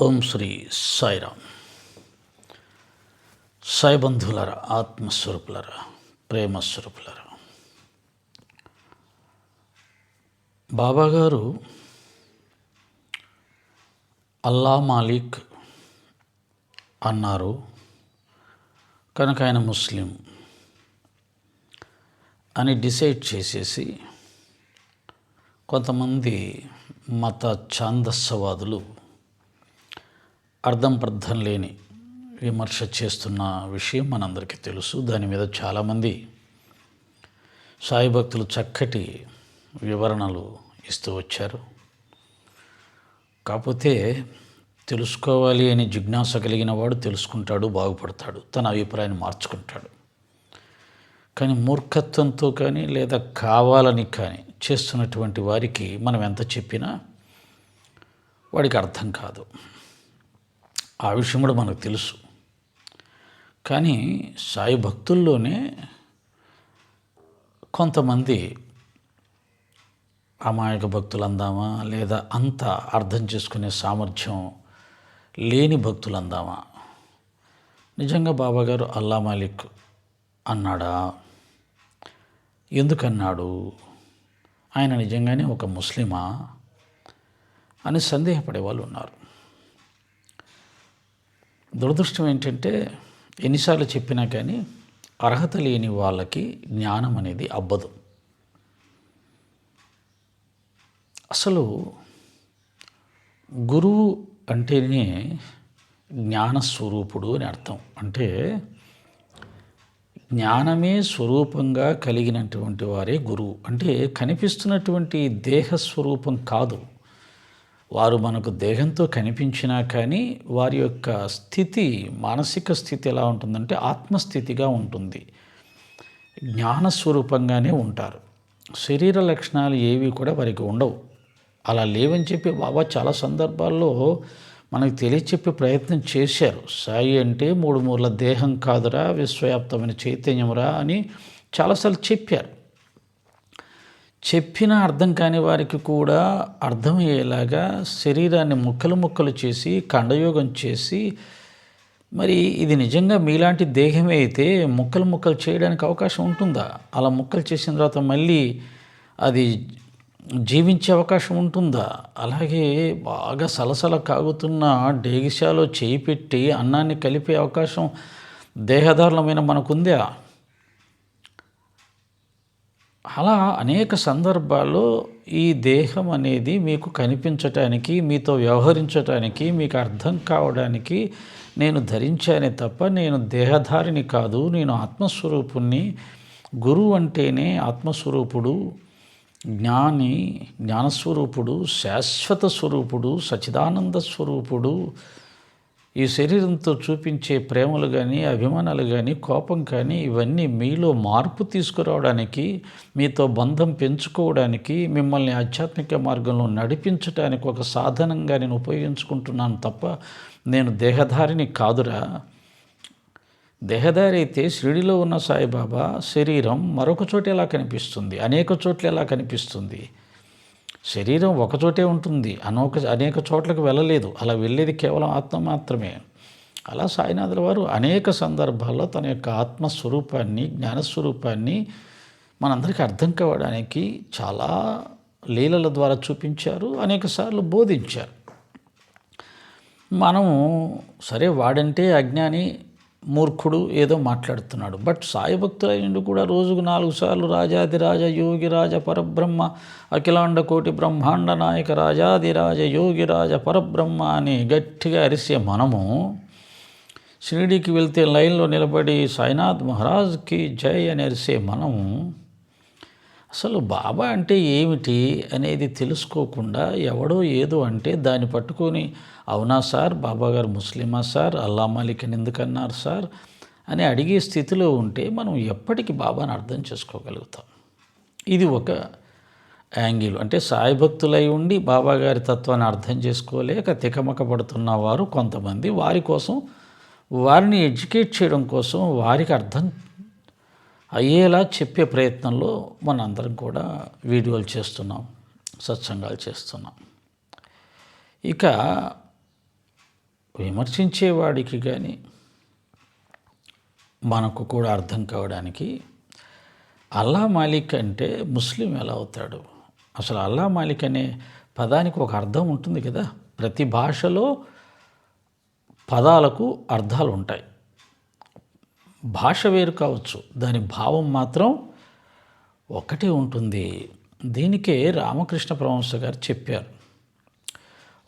ఓం శ్రీ సాయిరామ్. సాయి బంధువులరా ఆత్మస్వరూపులరా ప్రేమస్వరూపులరా. బాబా అల్లా మాలిక్ అన్నారు. కనుక ఆయన ముస్లిం అని డిసైడ్ చేసేసి కొంతమంది మత ఛాందస్సవాదులు అర్థం పర్థం లేని విమర్శ చేస్తున్న విషయం మనందరికీ తెలుసు. దాని మీద చాలామంది సాయి భక్తులు చక్కటి వివరణలు ఇస్తూ వచ్చారు. కాకపోతే తెలుసుకోవాలి అని జిజ్ఞాస కలిగిన వాడు తెలుసుకుంటాడు బాగుపడతాడు తన అభిప్రాయాన్ని మార్చుకుంటాడు. కానీ మూర్ఖత్వంతో కానీ లేదా కావాలని కానీ చేస్తున్నటువంటి వారికి మనం ఎంత చెప్పినా వాడికి అర్థం కాదు. ఆ విషయం కూడా మనకు తెలుసు. కానీ సాయి భక్తుల్లోనే కొంతమంది అమాయక భక్తులు అందామా లేదా అంత అర్థం చేసుకునే సామర్థ్యం లేని భక్తులు అందామా? నిజంగా బాబాగారు అల్లా మాలిక్ అన్నాడా? ఎందుకన్నాడు? ఆయన నిజంగానే ఒక ముస్లిమా? అని సందేహపడే వాళ్ళు ఉన్నారు. దురదృష్టం ఏంటంటే ఎన్నిసార్లు చెప్పినా కానీ అర్హత లేని వాళ్ళకి జ్ఞానం అనేది అబ్బదు. అసలు గురువు అంటేనే జ్ఞానస్వరూపుడు అని అర్థం. అంటే జ్ఞానమే స్వరూపంగా కలిగినటువంటి వారే గురువు. అంటే కనిపిస్తున్నటువంటి దేహ స్వరూపం కాదు. వారు మనకు దేహంతో కనిపించినా కానీ వారి యొక్క స్థితి మానసిక స్థితి ఎలా ఉంటుందంటే ఆత్మస్థితిగా ఉంటుంది. జ్ఞానస్వరూపంగానే ఉంటారు. శరీర లక్షణాలు ఏవి కూడా వారికి ఉండవు. అలా లేవని చెప్పి బాబా చాలా సందర్భాల్లో మనకు తెలియచెప్పే ప్రయత్నం చేశారు. సాయి అంటే మూడు మూల దేహం కాదురా విశ్వవ్యాప్తమైన చైతన్యమురా అని చాలాసార్లు చెప్పారు. చెప్పిన అర్థం కాని వారికి కూడా అర్థమయ్యేలాగా శరీరాన్ని ముక్కలు ముక్కలు చేసి ఖండయోగం చేసి మరి ఇది నిజంగా మీలాంటి దేహమే అయితే ముక్కలు ముక్కలు చేయడానికి అవకాశం ఉంటుందా? అలా ముక్కలు చేసిన తర్వాత మళ్ళీ అది జీవించే అవకాశం ఉంటుందా? అలాగే బాగా సలసల కాగుతున్న డేగిశాలో చేయి పెట్టి అన్నాన్ని కలిపే అవకాశం దేహధారణమైన మనకుందా? అలా అనేక సందర్భాల్లో ఈ దేహం అనేది మీకు కనిపించటానికి మీతో వ్యవహరించటానికి మీకు అర్థం కావడానికి నేను ధరించానే తప్ప నేను దేహధారిని కాదు. నేను ఆత్మస్వరూపుణ్ణి. గురువు అంటేనే ఆత్మస్వరూపుడు జ్ఞాని జ్ఞానస్వరూపుడు శాశ్వత స్వరూపుడు సచిదానంద స్వరూపుడు ఈ శరీరంతో చూపించే ప్రేమలు కానీ అభిమానాలు కానీ కోపం కానీ ఇవన్నీ మీలో మార్పు తీసుకురావడానికి మీతో బంధం పెంచుకోవడానికి మిమ్మల్ని ఆధ్యాత్మిక మార్గంలో నడిపించడానికి ఒక సాధనంగా నేను ఉపయోగించుకుంటున్నాను తప్ప నేను దేహధారిని కాదురా. దేహదారి అయితే షిరిడిలో ఉన్న సాయిబాబా శరీరం మరొక చోట ఎలా కనిపిస్తుంది? అనేక చోట్ల ఎలా కనిపిస్తుంది? శరీరం ఒకచోటే ఉంటుంది. అనోక అనేక చోట్లకు వెళ్ళలేదు. అలా వెళ్ళేది కేవలం ఆత్మ మాత్రమే. అలా సాయినాథుల వారు అనేక సందర్భాల్లో తన యొక్క ఆత్మస్వరూపాన్ని జ్ఞానస్వరూపాన్ని మనందరికీ అర్థం కావడానికి చాలా లీలల ద్వారా చూపించారు అనేకసార్లు బోధించారు. మనము సరే వాడంటే అజ్ఞాని మూర్ఖుడు ఏదో మాట్లాడుతున్నాడు. బట్ సాయి భక్తులైండు కూడా రోజుకు నాలుగు సార్లు రాజాదిరాజ యోగిరాజ పరబ్రహ్మ అఖిలాండ కోటి బ్రహ్మాండ నాయక రాజాదిరాజ యోగిరాజ పరబ్రహ్మ అని గట్టిగా అరిసే మనము షిరిడీకి వెళ్తే లైన్లో నిలబడి సాయినాథ్ మహారాజ్కి జై అని అరిసే మనము అసలు బాబా అంటే ఏమిటి అనేది తెలుసుకోకుండా ఎవడో ఏదో అంటే దాన్ని పట్టుకొని అవునా సార్? బాబా గారు ముస్లిమా సార్? అల్లా మాలిక్ అని ఎందుకన్నారు సార్? అని అడిగే స్థితిలో ఉంటే మనం ఎప్పటికీ బాబాని అర్థం చేసుకోగలుగుతాం. ఇది ఒక యాంగిల్. అంటే సాయి భక్తులై ఉండి బాబా గారి తత్వాన్ని అర్థం చేసుకోలేక తికమక పడుతున్న వారు కొంతమంది. వారి కోసం వారిని ఎడ్యుకేట్ చేయడం కోసం వారికి అర్థం అయ్యేలా చెప్పే ప్రయత్నంలో మనందరం కూడా వీడియోలు చేస్తున్నాం సత్సంగాలు చేస్తున్నాం. ఇక విమర్శించేవాడికి కానీ మనకు కూడా అర్థం కావడానికి అల్లా మాలిక్ అంటే ముస్లిం ఎలా అవుతాడు? అసలు అల్లా మాలిక్ అనే పదానికి ఒక అర్థం ఉంటుంది కదా. ప్రతి భాషలో పదాలకు అర్థాలు ఉంటాయి భాష వేరు కావచ్చు. దాని భావం మాత్రం ఒకటే ఉంటుంది. దీనికే రామకృష్ణ పరమహంస గారు చెప్పారు.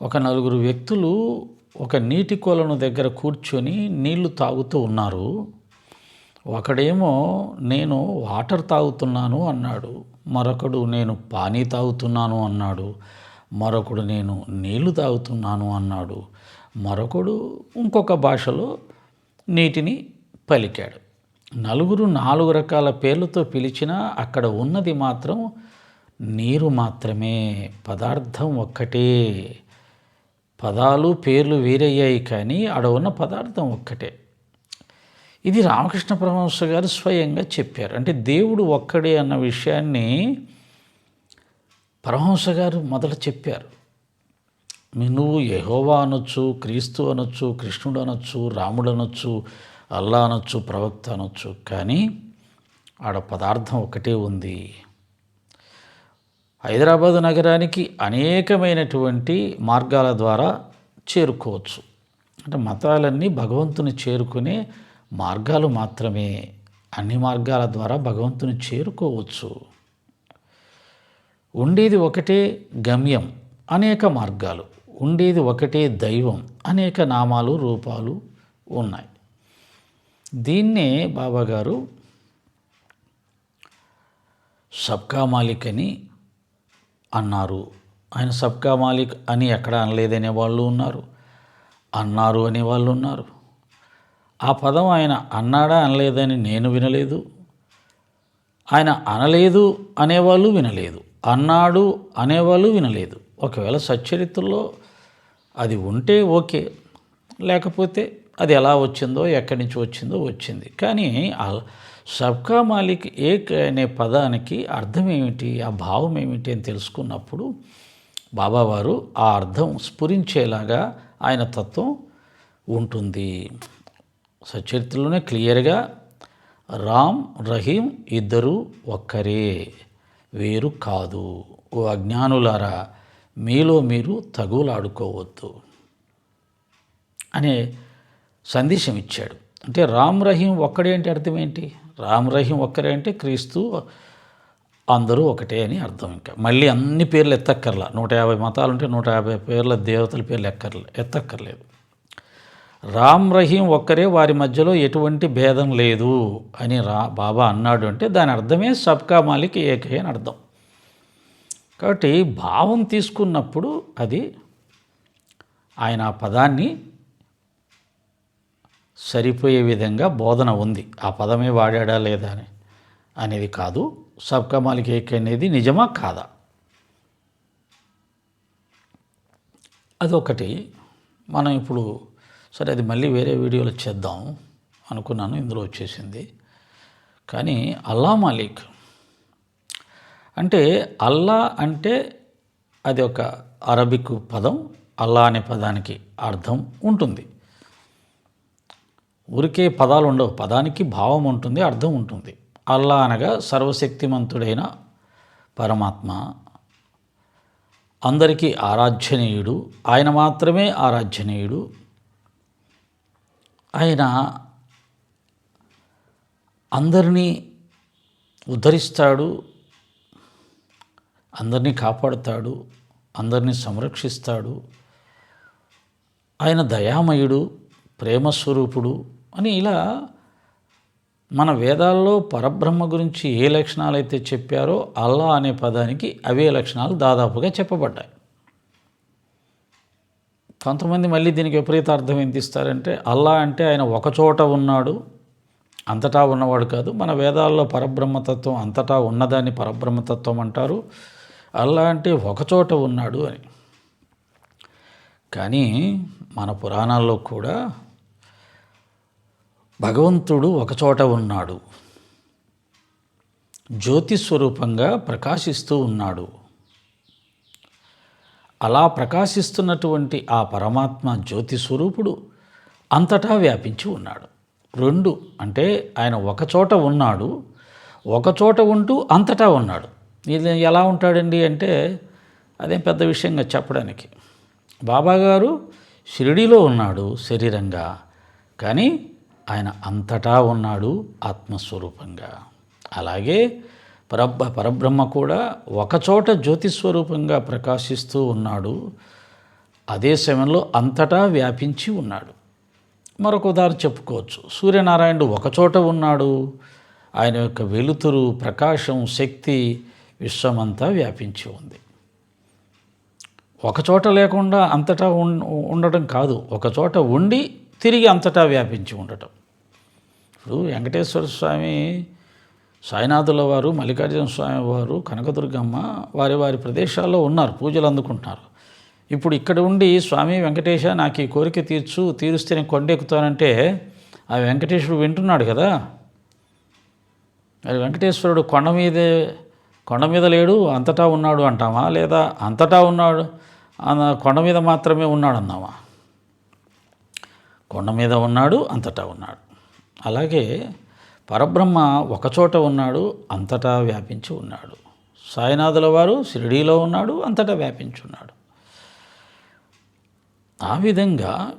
ఒక నలుగురు వ్యక్తులు ఒక నీటి కొలను దగ్గర కూర్చొని నీళ్ళు తాగుతూ ఉన్నారు. ఒకడేమో నేను వాటర్ తాగుతున్నాను అన్నాడు. మరొకడు నేను పానీ తాగుతున్నాను అన్నాడు. మరొకడు నేను నీళ్ళు తాగుతున్నాను అన్నాడు. మరొకడు ఇంకొక భాషలో నీటిని పలికాడు. నలుగురు నాలుగు రకాల పేర్లతో పిలిచినా అక్కడ ఉన్నది మాత్రం నీరు మాత్రమే. పదార్థం ఒక్కటే. పదాలు పేర్లు వేరయ్యాయి కానీ ఆడ ఉన్న పదార్థం ఒక్కటే. ఇది రామకృష్ణ పరమహంస గారు స్వయంగా చెప్పారు. అంటే దేవుడు ఒక్కడే అన్న విషయాన్ని పరమహంస గారు మొదట చెప్పారు. నువ్వు యహోవా అనొచ్చు క్రీస్తు అనొచ్చు కృష్ణుడు అనొచ్చు రాముడు అనొచ్చు అల్లా అనొచ్చు ప్రవక్త అనొచ్చు కానీ ఆడ పదార్థం ఒకటే ఉంది. హైదరాబాదు నగరానికి అనేకమైనటువంటి మార్గాల ద్వారా చేరుకోవచ్చు. అంటే మతాలన్నీ భగవంతుని చేరుకునే మార్గాలు మాత్రమే. అన్ని మార్గాల ద్వారా భగవంతుని చేరుకోవచ్చు. ఉండేది ఒకటే గమ్యం అనేక మార్గాలు. ఉండేది ఒకటే దైవం అనేక నామాలు రూపాలు ఉన్నాయి. దీన్నే బాబాగారు సబ్కా మాలిక్ అని అన్నారు. ఆయన సబ్కా మాలిక్ అని ఎక్కడ అనలేదనే వాళ్ళు ఉన్నారు. అన్నారు అనే వాళ్ళు ఉన్నారు. ఆ పదం ఆయన అన్నాడా అనలేదని నేను వినలేదు. ఆయన అనలేదు అనేవాళ్ళు వినలేదు. అన్నాడు అనేవాళ్ళు వినలేదు. ఒకవేళ సచ్చరిత్రలో అది ఉంటే ఓకే. లేకపోతే అది ఎలా వచ్చిందో ఎక్కడి నుంచి వచ్చిందో వచ్చింది. కానీ సబ్కా మాలిక్ ఏక్ అనే పదానికి అర్థం ఏమిటి ఆ భావం ఏమిటి అని తెలుసుకున్నప్పుడు బాబావారు ఆ అర్థం స్ఫురించేలాగా ఆయన తత్వం ఉంటుంది. సచరిత్రలోనే క్లియర్గా రామ్ రహీం ఇద్దరు ఒక్కరే వేరు కాదు. ఓ అజ్ఞానులారా మీలో మీరు తగులాడుకోవద్దు. అనే సందేశం ఇచ్చాడు అంటే రామ్ రహీం ఒక్కడే అంటే అర్థం ఏంటి? రామ్ రహీం ఒక్కరే అంటే క్రీస్తు అందరూ ఒకటే అని అర్థం ఇంకా. మళ్ళీ అన్ని పేర్లు ఎత్తక్కర్లా. నూట యాభై మతాలు ఉంటే నూట యాభై పేర్ల దేవతల పేర్లు ఎక్కర్లే ఎత్తక్కర్లేదు. రామ్ రహీం ఒక్కరే వారి మధ్యలో ఎటువంటి భేదం లేదు అని రా బాబా అన్నాడు అంటే దాని అర్థమే సబ్కా మాలిక్ ఏకే అని అర్థం. కాబట్టి భావం తీసుకున్నప్పుడు అది ఆయన ఆ పదాన్ని సరిపోయే విధంగా బోధన ఉంది. ఆ పదమే వాడాడా లేదా అని అనేది కాదు. సబ్కా మాలిక్ ఏక్ అనేది నిజమా కాదా? అదొకటి. మనం ఇప్పుడు సరే అది మళ్ళీ వేరే వీడియోలో చేద్దాం అనుకున్నాను. ఇందులో వచ్చేసింది. కానీ అల్లా మాలిక్ అంటే అల్లా అంటే అది ఒక అరబిక్ పదం. అల్లా అనే పదానికి అర్థం ఉంటుంది. ఊరికే పదాలు ఉండవు. పదానికి భావం ఉంటుంది అర్థం ఉంటుంది. అల్లా అనగా సర్వశక్తిమంతుడైన పరమాత్మ. అందరికీ ఆరాధ్యనీయుడు. ఆయన మాత్రమే ఆరాధ్యనీయుడు. ఆయన అందరినీ ఉద్ధరిస్తాడు. అందరినీ కాపాడుతాడు. అందరినీ సంరక్షిస్తాడు. ఆయన దయామయుడు. ప్రేమస్వరూపుడు అని ఇలా మన వేదాల్లో పరబ్రహ్మ గురించి ఏ లక్షణాలు అయితే చెప్పారో అల్లా అనే పదానికి అవే లక్షణాలు దాదాపుగా చెప్పబడ్డాయి. కొంతమంది మళ్ళీ దీనికి విపరీత అర్థం ఏం ఇస్తారంటే అల్లా అంటే ఆయన ఒకచోట ఉన్నాడు అంతటా ఉన్నవాడు కాదు. మన వేదాల్లో పరబ్రహ్మతత్వం అంతటా ఉన్నదాన్ని పరబ్రహ్మతత్వం అంటారు. అల్లా అంటే ఒకచోట ఉన్నాడు అని. కానీ మన పురాణాల్లో కూడా భగవంతుడు ఒకచోట ఉన్నాడు. జ్యోతి స్వరూపంగా ప్రకాశిస్తూ ఉన్నాడు. అలా ప్రకాశిస్తున్నటువంటి ఆ పరమాత్మ జ్యోతి స్వరూపుడు అంతటా వ్యాపించి ఉన్నాడు. రెండు అంటే ఆయన ఒకచోట ఉన్నాడు ఒకచోట ఉంటూ అంతటా ఉన్నాడు. ఇది ఎలా ఉంటాడండి అంటే అదేం పెద్ద విషయంగా చెప్పడానికి. బాబాగారు షిరిడీలో ఉన్నాడు శరీరంగా కానీ ఆయన అంతటా ఉన్నాడు ఆత్మస్వరూపంగా. అలాగే పరబ్బ పరబ్రహ్మ కూడా ఒకచోట జ్యోతిస్వరూపంగా ప్రకాశిస్తూ ఉన్నాడు. అదే సమయంలో అంతటా వ్యాపించి ఉన్నాడు. మరొక ఉదాహరణ చెప్పుకోవచ్చు. సూర్యనారాయణుడు ఒకచోట ఉన్నాడు. ఆయన యొక్క వెలుతురు ప్రకాశం శక్తి విశ్వమంతా వ్యాపించి ఉంది. ఒకచోట లేకుండా అంతటా ఉన్- ఉండటం కాదు. ఒకచోట ఉండి తిరిగి అంతటా వ్యాపించి ఉండటం. ఇప్పుడు వెంకటేశ్వర స్వామి సాయినాథుల వారు మల్లికార్జున స్వామి వారు కనకదుర్గమ్మ వారి వారి ప్రదేశాల్లో ఉన్నారు పూజలు అందుకుంటున్నారు. ఇప్పుడు ఇక్కడ ఉండి స్వామి వెంకటేశ నాకు ఈ కోరిక తీర్చు తీరుస్తే నేను కొండెక్కుతానంటే ఆ వెంకటేశ్వరుడు వింటున్నాడు కదా? మరి వెంకటేశ్వరుడు కొండ మీదే కొండ మీద లేడు అంతటా ఉన్నాడు అంటామా? లేదా అంతటా ఉన్నాడు కొండ మీద మాత్రమే ఉన్నాడు అన్నామా కొండ మీద ఉన్నాడు అంతటా ఉన్నాడు. అలాగే పరబ్రహ్మ ఒకచోట ఉన్నాడు అంతటా వ్యాపించి ఉన్నాడు. సాయినాథుల వారు షిరిడీలో ఉన్నాడు అంతటా వ్యాపించున్నాడు ఆ విధంగా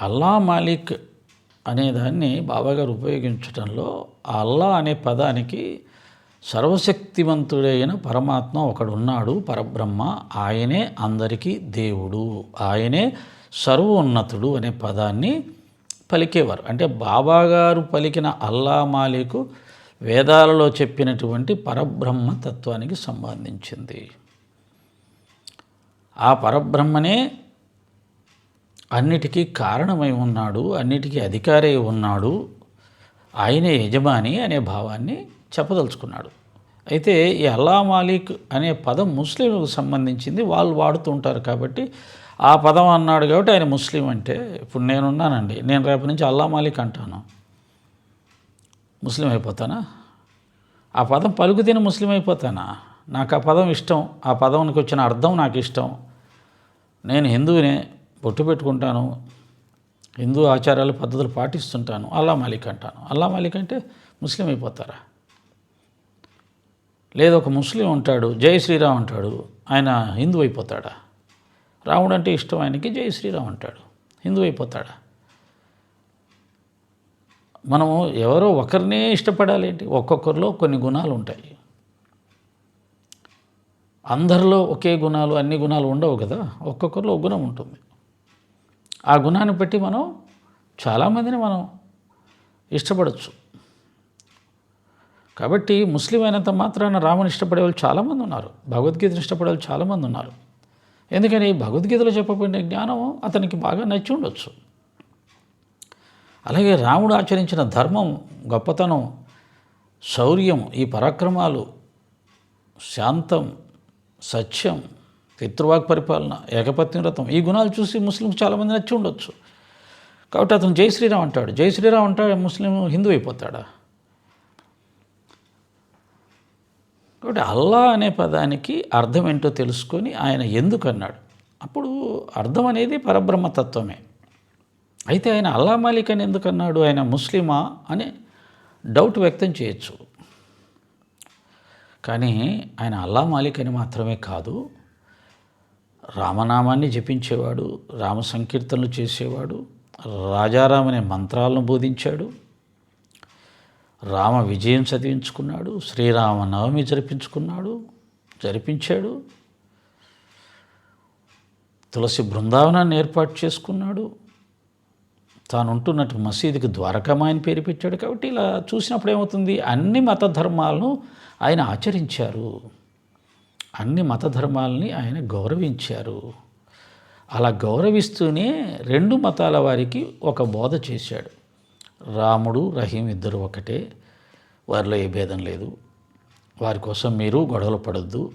అల్లా మాలిక్ అనే దాన్ని బాబాగారు ఉపయోగించడంలో ఆ అల్లా అనే పదానికి సర్వశక్తివంతుడైన పరమాత్మ ఒకడున్నాడు పరబ్రహ్మ. ఆయనే అందరికీ దేవుడు. ఆయనే సర్వోన్నతుడు అనే పదాన్ని పలికేవారు. అంటే బాబాగారు పలికిన అల్లా మాలికు వేదాలలో చెప్పినటువంటి పరబ్రహ్మ తత్వానికి సంబంధించింది. ఆ పరబ్రహ్మనే అన్నిటికీ కారణమై ఉన్నాడు అన్నిటికీ అధికారై ఉన్నాడు ఆయనే యజమాని అనే భావాన్ని చెప్పదలుచుకున్నాడు. అయితే ఈ అల్లా మాలిక్ అనే పదం ముస్లింలకు సంబంధించింది. వాళ్ళు వాడుతూ ఉంటారు కాబట్టి ఆ పదం అన్నాడు కాబట్టి ఆయన ముస్లిం అంటే ఇప్పుడు నేనున్నానండి. నేను రేపు నుంచి అల్లా మాలిక్ అంటాను. ముస్లిం అయిపోతానా? ఆ పదం పలుకుతేనే ముస్లిం అయిపోతానా? నాకు ఆ పదం ఇష్టం. ఆ పదంకి వచ్చిన అర్థం నాకు ఇష్టం. నేను హిందువునే బొట్టు పెట్టుకుంటాను. హిందూ ఆచారాలు పద్ధతులు పాటిస్తుంటాను. అల్లా మాలిక్ అంటాను. అల్లా మాలిక్ అంటే ముస్లిం అయిపోతారా? లేదా ఒక ముస్లిం ఉంటాడు జై శ్రీరామ్ అంటాడు ఆయన హిందూ అయిపోతాడా? రాముడు అంటే ఇష్టం ఆయనకి జై శ్రీరామ్ అంటాడు హిందూ అయిపోతాడా? మనము ఎవరో ఒకరినే ఇష్టపడాలి ఏంటి? ఒక్కొక్కరిలో కొన్ని గుణాలు ఉంటాయి. అందరిలో ఒకే గుణాలు అన్ని గుణాలు ఉండవు కదా? ఒక్కొక్కరిలో ఒక గుణం ఉంటుంది. ఆ గుణాన్ని బట్టి మనం చాలామందిని మనం ఇష్టపడవచ్చు కాబట్టి ముస్లిం అయినంత మాత్రాన రాముని ఇష్టపడే వాళ్ళు చాలామంది ఉన్నారు. భగవద్గీతను ఇష్టపడే వాళ్ళు చాలామంది ఉన్నారు. ఎందుకని? భగవద్గీతలో చెప్పబడిన జ్ఞానం అతనికి బాగా నచ్చి ఉండొచ్చు. అలాగే రాముడు ఆచరించిన ధర్మం గొప్పతనం శౌర్యం ఈ పరాక్రమాలు శాంతం సత్యం పితృవాక్ పరిపాలన ఏకపత్నివ్రతం ఈ గుణాలు చూసి ముస్లింకి చాలామంది నచ్చి ఉండొచ్చు. కాబట్టి అతను జై శ్రీరామ్ అంటాడు. జై శ్రీరామ్ అంటాడు ముస్లిం హిందూ అయిపోతాడా? కాబట్టి అల్లా అనే పదానికి అర్థం ఏంటో తెలుసుకొని ఆయన ఎందుకు అన్నాడు అప్పుడు అర్థం అనేది పరబ్రహ్మతత్వమే అయితే ఆయన అల్లా మాలిక్ అని ఎందుకు అన్నాడు ఆయన ముస్లిమా అని డౌట్ వ్యక్తం చేయొచ్చు. కానీ ఆయన అల్లా మాలిక్ అని మాత్రమే కాదు రామనామాన్ని జపించేవాడు రామ సంకీర్తనలు చేసేవాడు రాజారామనే మంత్రాలను బోధించాడు రామ విజయం చదివించుకున్నాడు శ్రీరామ నవమి జరిపించుకున్నాడు జరిపించాడు. తులసి బృందావనాన్ని ఏర్పాటు చేసుకున్నాడు. తాను ఉంటున్నట్టు మసీదుకి ద్వారకమా అని పేరు పెట్టాడు కాబట్టి ఇలా చూసినప్పుడు ఏమవుతుంది? అన్ని మత ధర్మాలను ఆయన ఆచరించారు. అన్ని మత ధర్మాలని ఆయన గౌరవించారు. అలా గౌరవిస్తూనే రెండు మతాల వారికి ఒక బోధ చేశాడు. రాముడు రహీం ఇద్దరు ఒకటే. వారిలో ఏ భేదం లేదు. వారి కోసం మీరు గొడవలు పడొద్దు.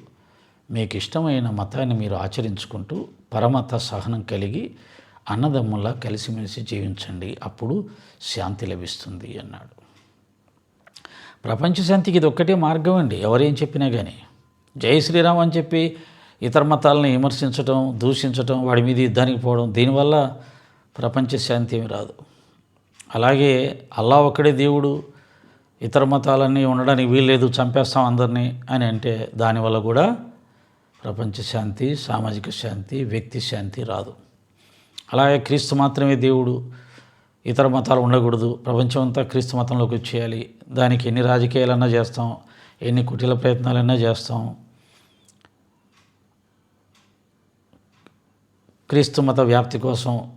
మీకు ఇష్టమైన మతాన్ని మీరు ఆచరించుకుంటూ పరమత సహనం కలిగి అన్నదమ్ముల్లా కలిసిమెలిసి జీవించండి. అప్పుడు శాంతి లభిస్తుంది అన్నాడు. ప్రపంచ శాంతికి ఇది ఒక్కటే మార్గం అండి. ఎవరేం చెప్పినా కానీ జై శ్రీరామ్ అని చెప్పి ఇతర మతాలని విమర్శించడం దూషించడం వాడి మీద యుద్ధానికి పోవడం దీనివల్ల ప్రపంచ శాంతి ఏమి రాదు. అలాగే అల్లా ఒక్కడే దేవుడు. ఇతర మతాలన్నీ ఉండడానికి వీల్లేదు చంపేస్తాం అందరినీ అని అంటే దానివల్ల కూడా ప్రపంచ శాంతి సామాజిక శాంతి వ్యక్తి శాంతి రాదు. అలాగే క్రీస్తు మాత్రమే దేవుడు. ఇతర మతాలు ఉండకూడదు. ప్రపంచం అంతా క్రీస్తు మతంలోకి వచ్చేయాలి. దానికి ఎన్ని రాజకీయాలన్నా చేస్తాం ఎన్ని కుటీల ప్రయత్నాలన్నా చేస్తాం. క్రీస్తు మత వ్యాప్తి కోసం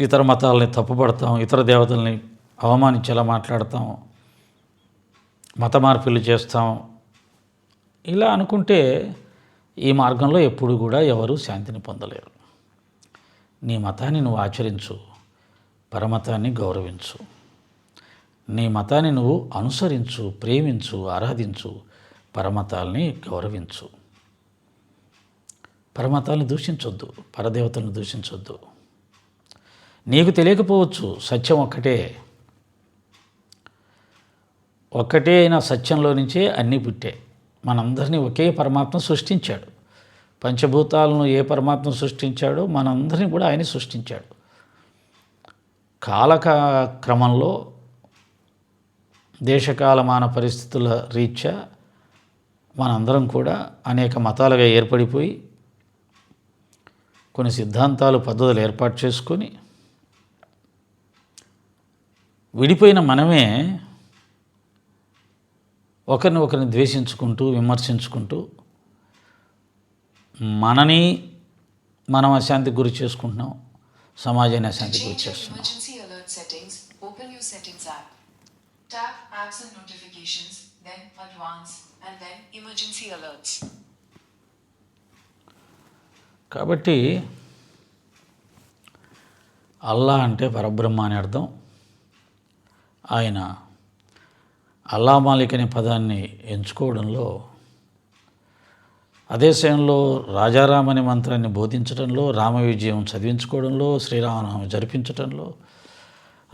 ఇతర మతాలని తప్పుపడతాం ఇతర దేవతల్ని అవమానించేలా మాట్లాడతాం మత మార్పులు చేస్తాం. ఇలా అనుకుంటే ఈ మార్గంలో ఎప్పుడు కూడా ఎవరు శాంతిని పొందలేరు. నీ మతాన్ని నువ్వు ఆచరించు పరమతాన్ని గౌరవించు. నీ మతాన్ని నువ్వు అనుసరించు ప్రేమించు ఆరాధించు పరమతాల్ని గౌరవించు. పరమతాల్ని దూషించొద్దు పరదేవతలను దూషించొద్దు. నీకు తెలియకపోవచ్చు సత్యం ఒక్కటే. ఒక్కటే అయిన సత్యంలో నుంచే అన్నీ పుట్టే. మనందరినీ ఒకే పరమాత్మ సృష్టించాడు. పంచభూతాలను ఏ పరమాత్మ సృష్టించాడో మనందరినీ కూడా ఆయన సృష్టించాడు. కాలక క్రమంలో దేశకాలమాన పరిస్థితుల రీత్యా మనందరం కూడా అనేక మతాలుగా ఏర్పడిపోయి కొన్ని సిద్ధాంతాలు పద్ధతులు ఏర్పాటు చేసుకొని విడిపోయిన మనమే ఒకరిని ఒకరిని ద్వేషించుకుంటూ విమర్శించుకుంటూ మనని మనం అశాంతికి గురి చేసుకుంటున్నాం సమాజాన్ని అశాంతి గురి చేస్తున్నాం. కాబట్టి అల్లా అంటే పరబ్రహ్మ అని అర్థం. ఆయన అల్లా మాలిక్ అనే పదాన్ని ఎంచుకోవడంలో అదే సమయంలో రాజారామ్ అనే మంత్రాన్ని బోధించడంలో రామ విజయం చదివించుకోవడంలో శ్రీరామనామం జరిపించడంలో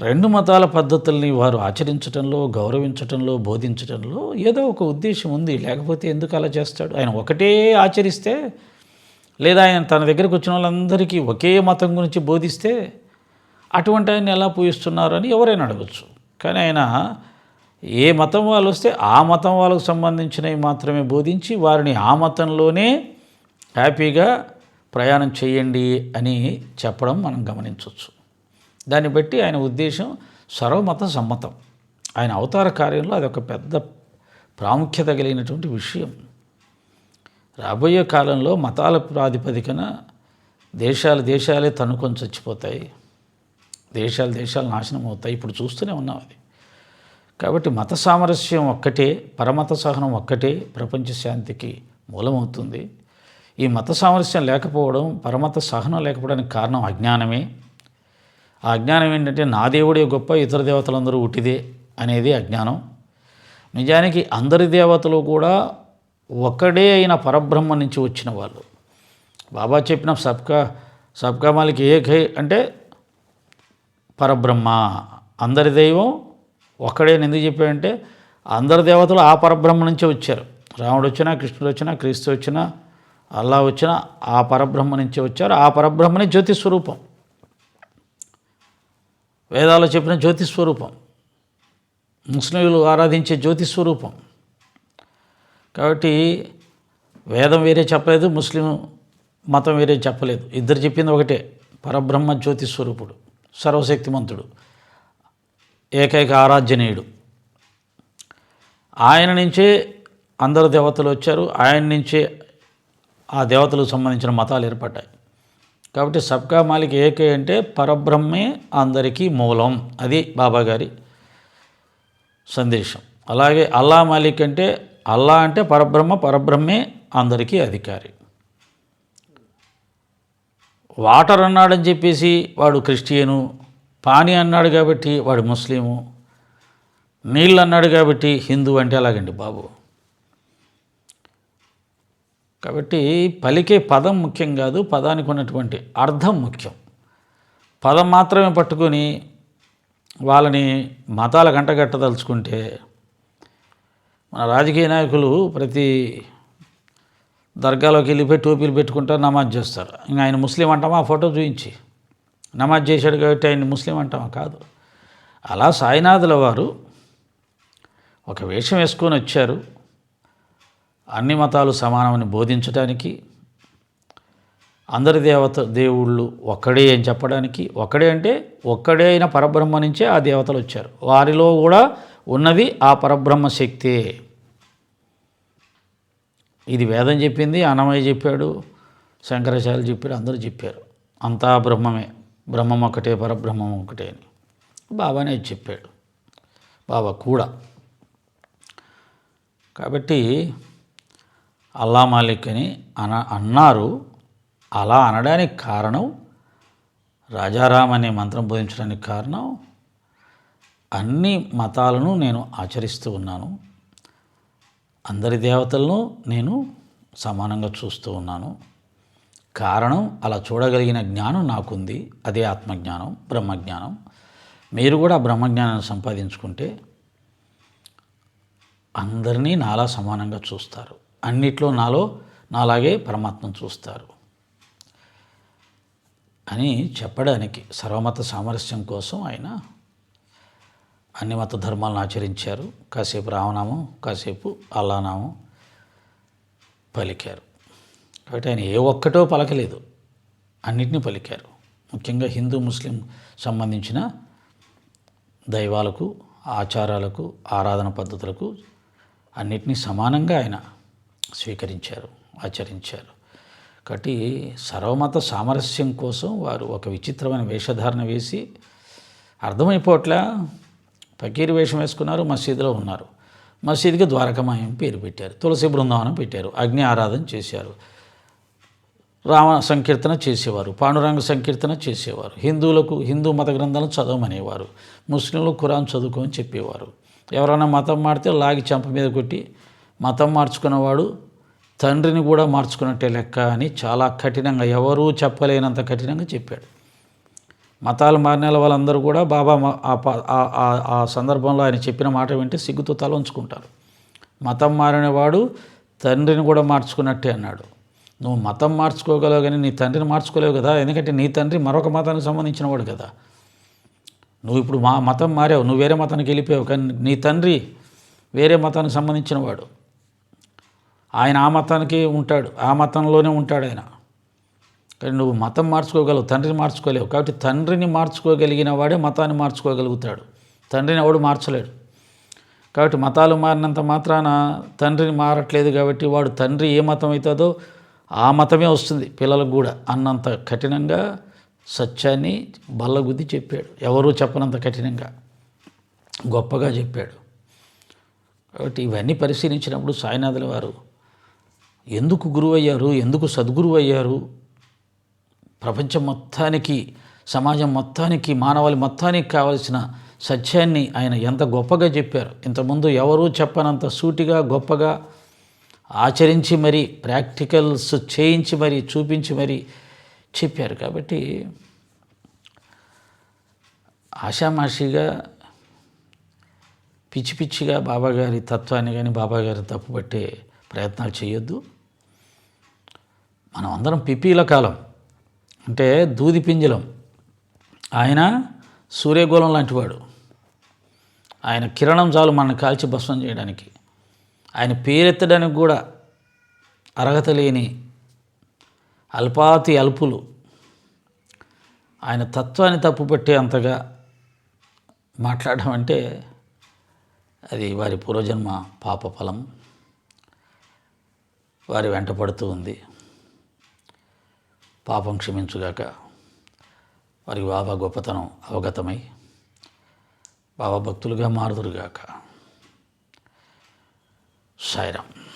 రెండు మతాల పద్ధతుల్ని వారు ఆచరించడంలో గౌరవించడంలో బోధించడంలో ఏదో ఒక ఉద్దేశం ఉంది. లేకపోతే ఎందుకు అలా చేస్తాడు? ఆయన ఒకటే ఆచరిస్తే లేదా ఆయన తన దగ్గరకు వచ్చిన వాళ్ళందరికీ ఒకే మతం గురించి బోధిస్తే అటువంటి ఆయన ఎలా పూజిస్తున్నారు అని ఎవరైనా అడగచ్చు. కానీ ఆయన ఏ మతం వాళ్ళు వస్తే ఆ మతం వాళ్ళకు సంబంధించినవి మాత్రమే బోధించి వారిని ఆ మతంలోనే హ్యాపీగా ప్రయాణం చేయండి అని చెప్పడం మనం గమనించవచ్చు. దాన్ని బట్టి ఆయన ఉద్దేశం సర్వమత సమ్మతం. ఆయన అవతార కార్యంలో అదొక పెద్ద ప్రాముఖ్యత కలిగినటువంటి విషయం. రాబోయే కాలంలో మతాల ప్రాతిపదికన దేశాలు దేశాలే తన్నుకొని చచ్చిపోతాయి. దేశాలు దేశాలు నాశనం అవుతాయి. ఇప్పుడు చూస్తూనే ఉన్నాం అది. కాబట్టి మత సామరస్యం ఒక్కటే పరమత సహనం ఒక్కటే ప్రపంచ శాంతికి మూలమవుతుంది. ఈ మత సామరస్యం లేకపోవడం పరమత సహనం లేకపోవడానికి కారణం అజ్ఞానమే. ఆ అజ్ఞానం ఏంటంటే నా దేవుడే గొప్ప ఇతర దేవతలందరూ ఉట్టిదే అనేది అజ్ఞానం. నిజానికి అందరి దేవతలు కూడా ఒక్కడే అయిన పరబ్రహ్మ నుంచి వచ్చిన వాళ్ళు. బాబా చెప్పిన సబ్కా సబ్కా మాలిక్ ఏక్ అంటే పరబ్రహ్మ. అందరి దైవం ఒక్కడేని ఎందుకు చెప్పాడంటే అందరి దేవతలు ఆ పరబ్రహ్మ నుంచే వచ్చారు. రాముడు వచ్చినా కృష్ణుడు వచ్చినా క్రీస్తు వచ్చినా అల్లా వచ్చినా ఆ పరబ్రహ్మ నుంచే వచ్చారు. ఆ పరబ్రహ్మనే జ్యోతి స్వరూపం. వేదాలు చెప్పిన జ్యోతి స్వరూపం. ముస్లింలు ఆరాధించే జ్యోతి స్వరూపం. కాబట్టి వేదం వేరే చెప్పలేదు ముస్లిం మతం వేరే చెప్పలేదు. ఇద్దరు చెప్పింది ఒకటే పరబ్రహ్మ జ్యోతి స్వరూపుడు. సర్వశక్తిమంతుడు ఏకైక ఆరాధ్యనీయుడు. ఆయన నుంచే అందరు దేవతలు వచ్చారు. ఆయన నుంచే ఆ దేవతలకు సంబంధించిన మతాలు ఏర్పడ్డాయి. కాబట్టి సబ్కా మాలిక్ ఏకే అంటే పరబ్రహ్మే అందరికీ మూలం. అది బాబా గారి సందేశం. అలాగే అల్లా మాలిక్ అంటే అల్లా అంటే పరబ్రహ్మ పరబ్రహ్మే అందరికీ అధికారి. వాటర్ అన్నాడని చెప్పేసి వాడు క్రిస్టియను పానీ అన్నాడు కాబట్టి వాడు ముస్లిము నీళ్ళు అన్నాడు కాబట్టి హిందూ అంటే అలాగండి బాబు? కాబట్టి పలికే పదం ముఖ్యం కాదు పదానికి ఉన్నటువంటి అర్థం ముఖ్యం. పదం మాత్రమే పట్టుకొని వాళ్ళని మతాల గంటగట్టదలుచుకుంటే మన రాజకీయ నాయకులు ప్రతి దర్గాలోకి వెళ్ళిపోయి టోపీలు పెట్టుకుంటారు నమాజ్ చేస్తారు. ఇంకా ఆయన ముస్లిం అంటామా? ఆ ఫోటో చూపించి నమాజ్ చేశాడు కాబట్టి ఆయన ముస్లిం అంటామా? కాదు. అలా సాయినాథుల వారు ఒక వేషం వేసుకొని వచ్చారు. అన్ని మతాలు సమానమని బోధించడానికి అందరి దేవత దేవుళ్ళు ఒక్కడే అని చెప్పడానికి ఒక్కడే అంటే ఒక్కడే అయిన పరబ్రహ్మ నుంచే ఆ దేవతలు వచ్చారు. వారిలో కూడా ఉన్నది ఆ పరబ్రహ్మ శక్తే. ఇది వేదం చెప్పింది అన్నమయ్య చెప్పాడు శంకరాచార్యులు చెప్పాడు అందరూ చెప్పారు. అంతా బ్రహ్మమే బ్రహ్మం ఒకటే పరబ్రహ్మం ఒకటే అని. బాబానే చెప్పాడు బాబా కూడా. కాబట్టి అల్లా మాలిక్ అని అన అన్నారు. అలా అనడానికి కారణం రాజారాం అనే మంత్రం బోధించడానికి కారణం అన్ని మతాలను నేను ఆచరిస్తూ ఉన్నాను. అందరి దేవతలను నేను సమానంగా చూస్తూ ఉన్నాను. కారణం అలా చూడగలిగిన జ్ఞానం నాకుంది. అదే ఆత్మజ్ఞానం బ్రహ్మజ్ఞానం. మీరు కూడా బ్రహ్మజ్ఞానాన్ని సంపాదించుకుంటే అందరినీ నాలా సమానంగా చూస్తారు. అన్నిట్లో నాలో నాలాగే పరమాత్మను చూస్తారు. అని చెప్పడానికి సర్వమత సామరస్యం కోసం ఆయన అన్ని మత ధర్మాలను ఆచరించారు. కాసేపు రామనామం కాసేపు అల్లానామం పలికారు. కాబట్టి ఆయన ఏ ఒక్కటో పలకలేదు. అన్నిటినీ పలికారు. ముఖ్యంగా హిందూ ముస్లిం సంబంధించిన దైవాలకు ఆచారాలకు ఆరాధన పద్ధతులకు అన్నిటినీ సమానంగా ఆయన స్వీకరించారు ఆచరించారు. కాబట్టి సర్వమత సామరస్యం కోసం వారు ఒక విచిత్రమైన వేషధారణ వేసి అర్థమైపోవట్లా? ఫకీర్ వేషం వేసుకున్నారు మసీదులో ఉన్నారు. మసీదుకి ద్వారకమాయం పేరు పెట్టారు. తులసి బృందావనం పెట్టారు. అగ్ని ఆరాధన చేశారు. రామ సంకీర్తన చేసేవారు. పాండురంగ సంకీర్తన చేసేవారు. హిందువులకు హిందూ మత గ్రంథాలను చదవమనేవారు. ముస్లింలు ఖురాన్ చదువుకోని చెప్పేవారు. ఎవరైనా మతం మారితే లాగి చెంప మీద కొట్టి మతం మార్చుకున్నవాడు తండ్రిని కూడా మార్చుకున్నట్టే లెక్క అని చాలా కఠినంగా ఎవరూ చెప్పలేనంత కఠినంగా చెప్పాడు. మతాలు మారిన వాళ్ళందరూ కూడా బాబా ఆ ఆ- ఆ సందర్భంలో ఆయన చెప్పిన మాట వింటే సిగ్గుతో తల ఉంచుకుంటారు మతం మారినవాడు తండ్రిని కూడా మార్చుకున్నట్టే అన్నాడు. నువ్వు మతం మార్చుకోగలవు కానీ నీ తండ్రిని మార్చుకోలేవు కదా ఎందుకంటే నీ తండ్రి మరొక మతానికి సంబంధించిన వాడు కదా. నువ్వు ఇప్పుడు మా మతం మారావు నువ్వు వేరే మతానికి వెళ్ళిపోయావు కానీ నీ తండ్రి వేరే మతానికి సంబంధించిన వాడు. ఆయన ఆ మతానికి ఉంటాడు ఆ మతంలోనే ఉంటాడు ఆయన. కానీ నువ్వు మతం మార్చుకోగలవు తండ్రిని మార్చుకోలేవు. కాబట్టి తండ్రిని మార్చుకోగలిగిన వాడే మతాన్ని మార్చుకోగలుగుతాడు. తండ్రిని ఎవడు మార్చలేడు. కాబట్టి మతాలు మారినంత మాత్రాన తండ్రిని మారట్లేదు కాబట్టి వాడు తండ్రి ఏ మతం అవుతుందో ఆ మతమే వస్తుంది పిల్లలకు కూడా. అన్నంత కఠినంగా సత్యాన్ని బల్లగుద్ది చెప్పాడు. ఎవరూ చెప్పనంత కఠినంగా గొప్పగా చెప్పాడు. కాబట్టి ఇవన్నీ పరిశీలించినప్పుడు సాయినాథుల వారు ఎందుకు గురువు అయ్యారు ఎందుకు సద్గురువు అయ్యారు ప్రపంచం మొత్తానికి సమాజం మొత్తానికి మానవాళి మొత్తానికి కావలసిన సత్యాన్ని ఆయన ఎంత గొప్పగా చెప్పారు. ఇంతకుముందు ఎవరూ చెప్పనంత సూటిగా గొప్పగా ఆచరించి మరి ప్రాక్టికల్స్ చేయించి మరి చూపించి మరి చెప్పారు. కాబట్టి ఆషామాషిగా పిచ్చి పిచ్చిగా బాబాగారి తత్వాన్ని కానీ బాబాగారి తప్పుపట్టే ప్రయత్నాలు చేయొద్దు. మనం అందరం పిపీల కాలం. అంటే దూది పింజలం. ఆయన సూర్యగోళం లాంటివాడు. ఆయన కిరణం చాలు మనల్ని కాల్చి భస్మం చేయడానికి. ఆయన పేరెత్తడానికి కూడా అర్హత లేని అల్పాతి అల్పులు. ఆయన తత్వాన్ని తప్పుపట్టే అంతగా మాట్లాడడం అంటే అది వారి పూర్వజన్మ పాప ఫలం. వారి వెంట పడుతూ ఉంది. పాపం క్షమించుగాక. వారికి బాబా గొప్పతనం అవగతమై బాబా భక్తులుగా మారుదురుగాక. సాయిరాం.